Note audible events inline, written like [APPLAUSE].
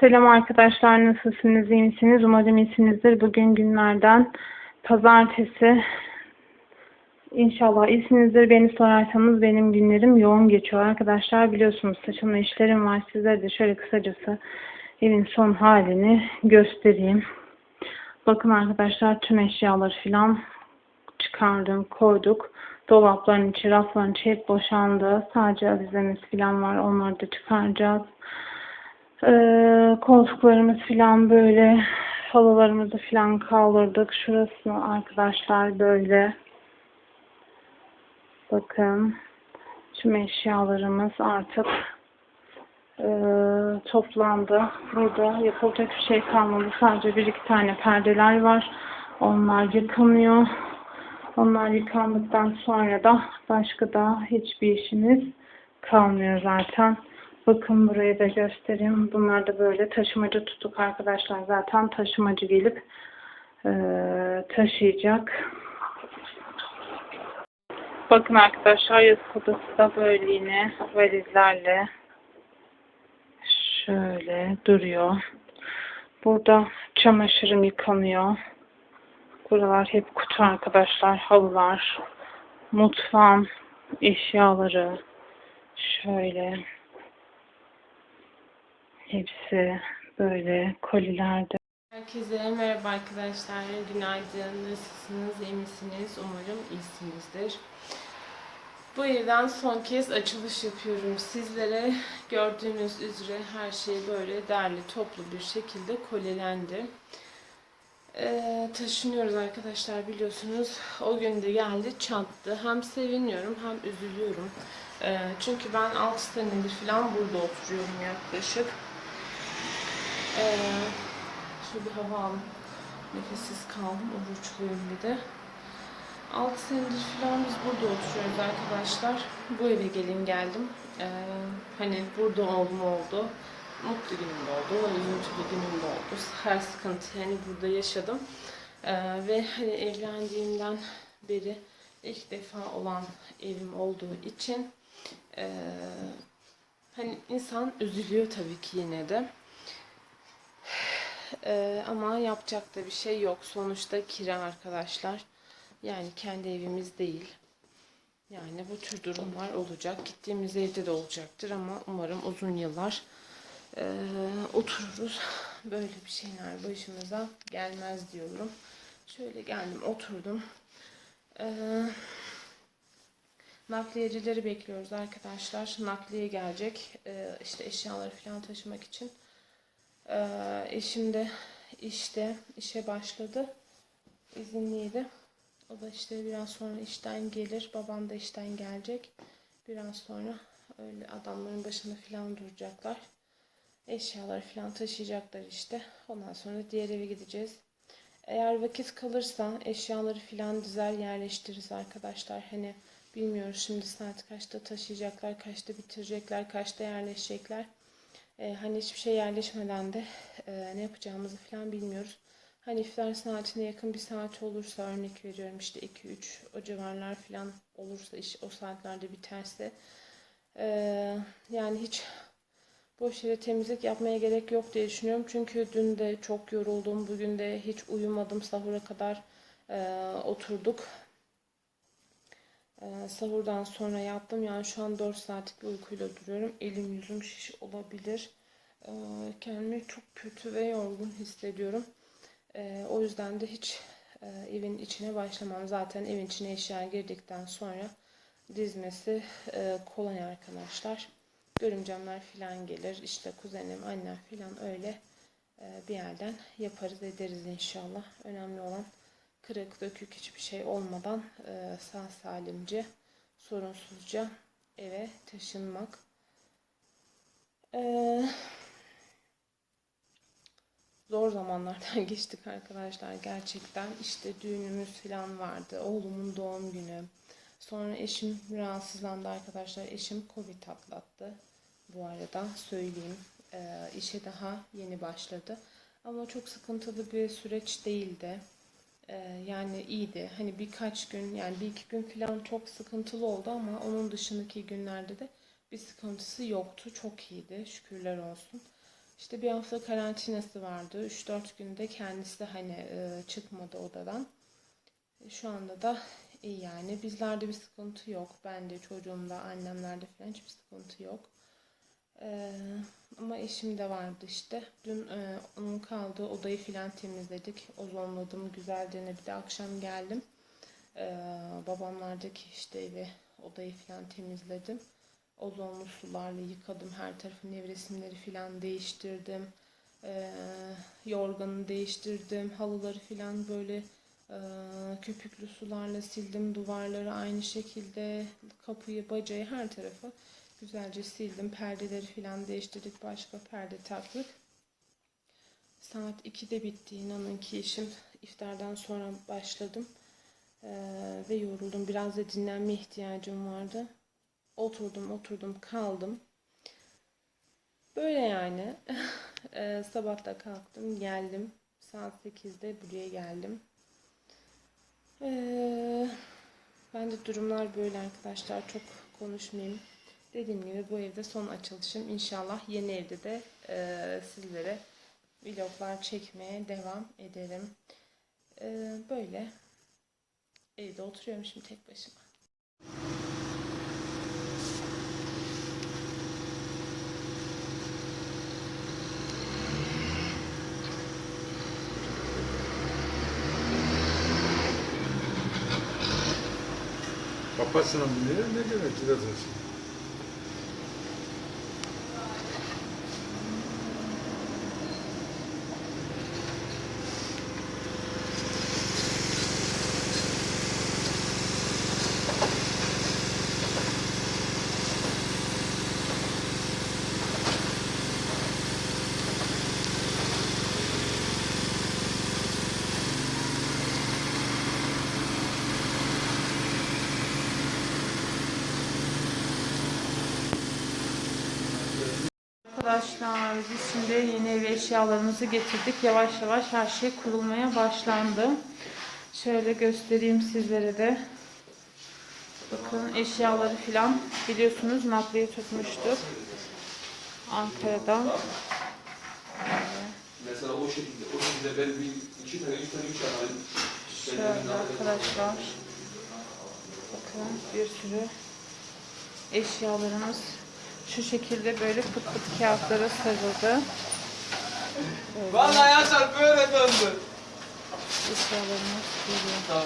Selam arkadaşlar, nasılsınız, iyi misiniz? Umarım iyisinizdir. Bugün günlerden pazartesi. İnşallah iyisinizdir. Beni sorarsanız benim günlerim yoğun geçiyor arkadaşlar. Biliyorsunuz saçımla işlerim var. Size de şöyle kısacası evin son halini göstereyim. Bakın arkadaşlar tüm eşyaları filan çıkardım, koyduk. Dolapların içi, rafların içi hep boşandı. Sadece avizemiz filan var. Onları da çıkaracağız. Ee, koltuklarımız filan böyle halılarımızı filan kaldırdık. Şurası arkadaşlar böyle. Bakın. Tüm eşyalarımız artık e, toplandı. Burada yapılacak bir şey kalmadı. Sadece bir iki tane perdeler var. Onlar yıkanıyor. Onlar yıkandıktan sonra da başka da hiçbir işimiz kalmıyor zaten. Bakın burayı da göstereyim. Bunlar da böyle taşımacı tutuk arkadaşlar. Zaten taşımacı gelip eee, taşıyacak. Bakın arkadaşlar yatak odası da böyle yine valizlerle şöyle duruyor. Burada çamaşırım yıkanıyor. Buralar hep kutu arkadaşlar. Halılar, mutfağım, eşyaları şöyle hepsi böyle kolilerde. Herkese merhaba arkadaşlar. Günaydın. Nasılsınız? İyi misiniz? Umarım iyisinizdir. Bu evden son kez açılış yapıyorum sizlere. Gördüğünüz üzere her şey böyle derli toplu bir şekilde kolilendi. Ee, taşınıyoruz arkadaşlar biliyorsunuz. O gün de geldi çattı. Hem seviniyorum hem üzülüyorum. Ee, çünkü ben 6 senedir falan burada oturuyorum yaklaşık. Ee, şu bir hava aldım. Nefessiz kaldım. Oruçluyum bir de. 6 senedir falan biz burada oturuyoruz arkadaşlar. Bu eve gelin geldim. Ee, hani burada oldum oldu. Mutlu günüm de oldu. Üzüntülü günüm de oldu. Her sıkıntı yani burada yaşadım. Ee, ve hani evlendiğimden beri ilk defa olan evim olduğu için ee, hani insan üzülüyor tabii ki yine de. Ee, ama yapacak da bir şey yok. Sonuçta kira arkadaşlar. Yani kendi evimiz değil. Yani bu tür durumlar olacak. Gittiğimiz evde de olacaktır ama umarım uzun yıllar eee, otururuz. [SIGHS] Böyle bir şeyler başımıza gelmez diyorum. Şöyle geldim oturdum. Eee nakliyecileri bekliyoruz arkadaşlar. Nakliye gelecek. Eee işte eşyaları falan taşımak için. Ee, eşim de işte işe başladı. İzinliydi. O da işte biraz sonra işten gelir. Babam da işten gelecek. Biraz sonra öyle adamların başında falan duracaklar. Eşyaları falan taşıyacaklar işte. Ondan sonra diğer eve gideceğiz. Eğer vakit kalırsa eşyaları falan dizer yerleştiririz arkadaşlar. Hani bilmiyoruz şimdi saat kaçta taşıyacaklar, kaçta bitirecekler, kaçta yerleşecekler. Ee, hani hiçbir şey yerleşmeden de e, ne yapacağımızı falan bilmiyoruz. Hani iftar saatine yakın bir saat olursa örnek veriyorum işte 2-3 o civarlar falan olursa iş o saatlerde biterse e, yani hiç boş yere temizlik yapmaya gerek yok diye düşünüyorum. Çünkü dün de çok yoruldum. Bugün de hiç uyumadım. Sahura kadar e, oturduk. Ee, sahurdan sonra yattım. Yani şu an 4 saatlik bir uykuyla duruyorum. Elim yüzüm şiş olabilir. Ee, kendimi çok kötü ve yorgun hissediyorum. Ee, o yüzden de hiç e, evin içine başlamam. Zaten evin içine eşya girdikten sonra dizmesi e, kolay arkadaşlar. Görümcemler falan gelir. İşte kuzenim, annem falan öyle e, bir yerden yaparız ederiz inşallah. Önemli olan kırık dökük hiçbir şey olmadan e, sağ salimce sorunsuzca eve taşınmak. E, zor zamanlardan [LAUGHS] geçtik arkadaşlar gerçekten. İşte düğünümüz falan vardı. Oğlumun doğum günü. Sonra eşim rahatsızlandı arkadaşlar. Eşim Covid atlattı. Bu arada söyleyeyim. E, işe daha yeni başladı. Ama çok sıkıntılı bir süreç değildi. Ee, yani iyiydi. Hani birkaç gün yani bir iki gün falan çok sıkıntılı oldu ama onun dışındaki günlerde de bir sıkıntısı yoktu. Çok iyiydi. Şükürler olsun. İşte bir hafta karantinası vardı. 3-4 günde kendisi de hani e, çıkmadı odadan. E, Şu anda da iyi yani. Bizlerde bir sıkıntı yok. Bende, çocuğumda, annemlerde falan hiçbir sıkıntı yok. Ee, ama eşim de vardı işte. Dün e, onun kaldığı odayı filan temizledik. Ozonladım güzelce. Bir de akşam geldim. Ee, babamlardaki işte evi, odayı filan temizledim. Ozonlu sularla yıkadım. Her tarafı nevresimleri filan değiştirdim. Ee, yorganı değiştirdim. Halıları filan böyle e, köpüklü sularla sildim. Duvarları aynı şekilde. Kapıyı, bacayı her tarafı güzelce sildim. Perdeleri filan değiştirdik. Başka perde taktık. Saat 2'de bitti inanın ki işim. iftardan sonra başladım. Ee, ve yoruldum. Biraz da dinlenme ihtiyacım vardı. Oturdum, oturdum, kaldım. Böyle yani. [LAUGHS] Ee, sabah da kalktım, geldim. Saat 8'de buraya geldim. Ee, ben de durumlar böyle arkadaşlar. Çok konuşmayayım. Dediğim gibi bu evde son açılışım. İnşallah yeni evde de e, sizlere vloglar çekmeye devam ederim. Ee, böyle. Evde oturuyorum şimdi tek başıma. Bunu ya. Ne demek biraz olsun? Arkadaşlar biz şimdi yeni ev eşyalarımızı getirdik. Yavaş yavaş her şey kurulmaya başlandı. Şöyle göstereyim sizlere de. Bakın eşyaları filan biliyorsunuz nakliye tutmuştuk. Ankara'da. Mesela o şekilde, o şekilde ben bir iki tane, üç tane, üç tane. Şöyle arkadaşlar. Bakın bir sürü eşyalarımız şu şekilde böyle pıt pıt kağıtlara sarıldı. Vallahi Yaşar böyle döndü. eşyalarımız geliyor. Tamam.